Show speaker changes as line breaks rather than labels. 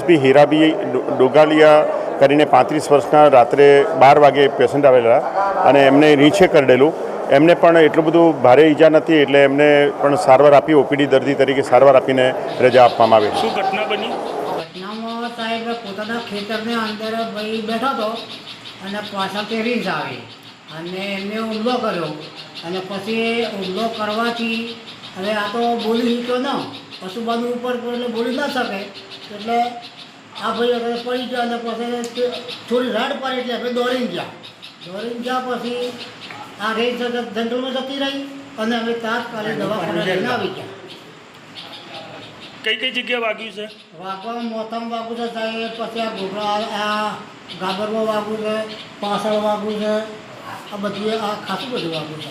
બી હીરાબી ડોગાલિયા કરીને પાંત્રીસ વર્ષના રાત્રે બાર વાગે પેશન્ટ આવેલા અને એમને નીચે કરડેલું એમને પણ એટલું બધું ભારે ઈજા નથી એટલે એમને પણ સારવાર આપી ઓપીડી દર્દી તરીકે સારવાર આપીને રજા આપવામાં આવી
શું ઘટના બની?
ઘટનામાં સાહેબ પોતાના ખેતરની અંદર ભાઈ બેઠો હતો અને પાછળથી રીંછ આવી અને એમને હુમલો કર્યો. અને પછી હુમલો કરવાથી હવે આ તો બોલી શક્યો ન. પશુબાનું ઉપર એટલે બોલી ના શકે. એટલે આ ભાઈ અમે પડી ગયા અને પછી થોડી રાડ પાડી એટલે આપણે દોડીને ગયા. દોડીને ગયા પછી આ રેન્જ જંગલમાં જતી રહી અને અમે તાત્કાલિક દવાખાને લઈને આવી ગયા.
કઈ કઈ જગ્યાએ વાગ્યું છે?
વાગવામાં મોથામાં વાગું છે સાહેબ પછી આ ઘોઘરા આ ગાબરમાં વાગું છે પાછળ વાગું છે આ બધું આ ખાસું બધું વાગું છે.